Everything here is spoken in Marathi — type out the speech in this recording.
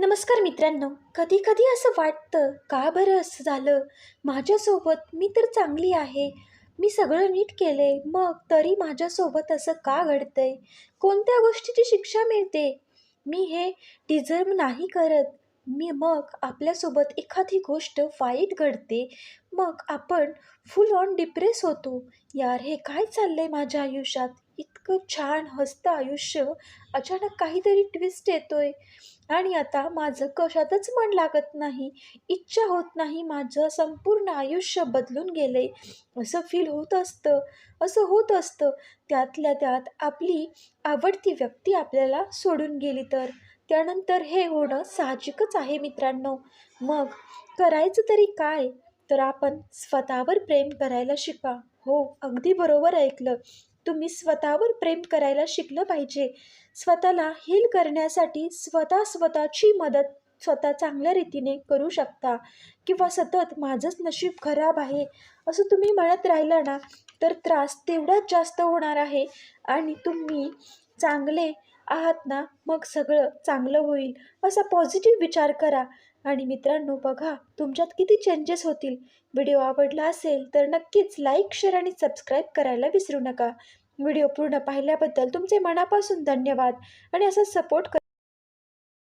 नमस्कार मित्रांनो. कधी कधी असं वाटतं का बरं असं झालं? माझ्यासोबत मी तर चांगली आहे. मी सगळं नीट केलं आहे मग तरी माझ्यासोबत असं का घडतंय? कोणत्या गोष्टीची शिक्षा मिळते? मी हे डिझर्व नाही करत. मी मग आपल्यासोबत एखादी गोष्ट वाईट घडते. मग आपण फुल ऑन डिप्रेस होतो. यार हे काय चाललंय माझ्या आयुष्यात? इतकं छान हसतं आयुष्य. अचानक काहीतरी ट्विस्ट येतोय. आणि आता माझं कशातच मन लागत नाही. इच्छा होत नाही माझं संपूर्ण आयुष्य बदलून गेलंय. असं फील होत असतं. असं होत असतं. त्यातल्या त्यात आपली आवडती व्यक्ती आपल्याला सोडून गेली तर. त्यानंतर हे होणं साहजिकच आहे मित्रांनो. मग करायचं तरी काय? तर आपण स्वतःवर प्रेम करायला शिका. हो अगदी बरोबर ऐकलं. तुम्ही स्वतःवर प्रेम करायला शिकलं पाहिजे. स्वतःला हील करण्यासाठी स्वतः स्वतःची मदत स्वतः चांगल्या रीतीने करू शकता. किंवा सतत माझंच नशीब खराब आहे असं तुम्ही म्हणत राहिलं ना तर त्रास तेवढाच जास्त होणार आहे. आणि तुम्ही चांगले आहात ना मग सगळं चांगलं होईल असा पॉझिटिव्ह विचार करा. आणि मित्रांनो बघा तुमच्यात किती चेंजेस होतील. व्हिडिओ आवडला असेल तर नक्कीच लाईक शेअर आणि सबस्क्राईब करायला विसरू नका. व्हिडिओ पूर्ण पाहिल्याबद्दल तुमचे मनापासून धन्यवाद. आणि असा सपोर्ट कर